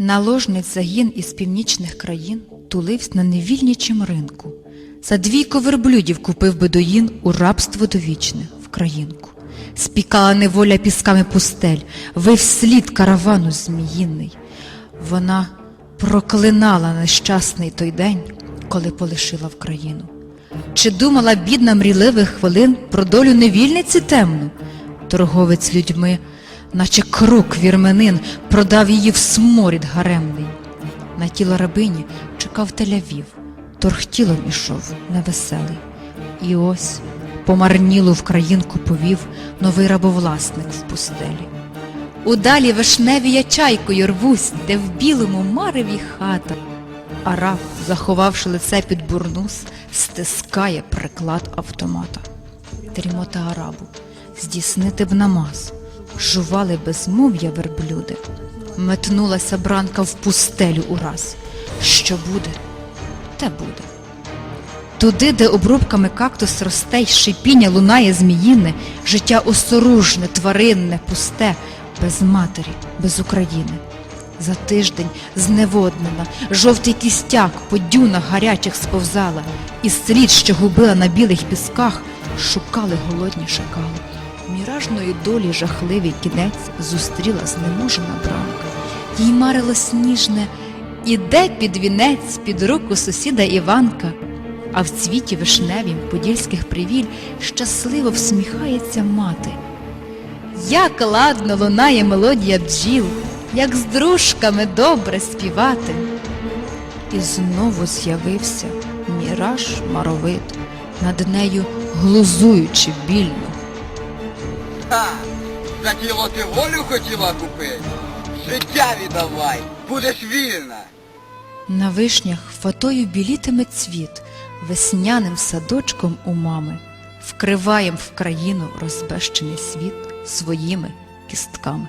Наложниць загін із північних країн туливсь на невільничім ринку. За двійко верблюдів купив бедуїн у рабство довічне в країнку. Спікала неволя пісками пустель, вив слід каравану зміїний. Вона проклинала нещасний той день, коли полишила в країну. Чи думала бідна мрійливих хвилин про долю невільниці темну? Торговець людьми, наче крук вірменин, продав її в сморід гаремний. На тіло рабині чекав телявів, торхтілом ішов невеселий. І ось помарнілу в країнку повів новий рабовласник в пустелі. Удалі вишневі я чайкою рвусь, де в білому мареві хата. А раб, заховавши лице під бурнус, стискає приклад автомата. Дрімота арабу, здійснити б намаз, жували безмов'я верблюди. Метнулася бранка в пустелю ураз. Що буде, те буде. Туди, де обрубками кактус росте й шипіння лунає зміїне, життя осоружне, тваринне, пусте, без матері, без України. За тиждень зневоднена, жовтий кістяк по дюнах гарячих сповзала, і слід, що губила на білих пісках, шукали голодні шакали. Міражної долі жахливий кінець зустріла знеможена бранка. Їй марило сніжне, іде під вінець, під руку сусіда Іванка, а в цвіті вишневім подільських привіль щасливо всміхається мати. Як ладно лунає мелодія бджіл, як з дружками добре співати. І знову з'явився міраж маровид, над нею глузуючи більно. Ха! За тіло ти волю хотіла купити? Життя віддавай, будеш вільна. На вишнях фатою білітиме цвіт, весняним садочком у мами, вкриваєм в країну розбещений світ своїми кістками.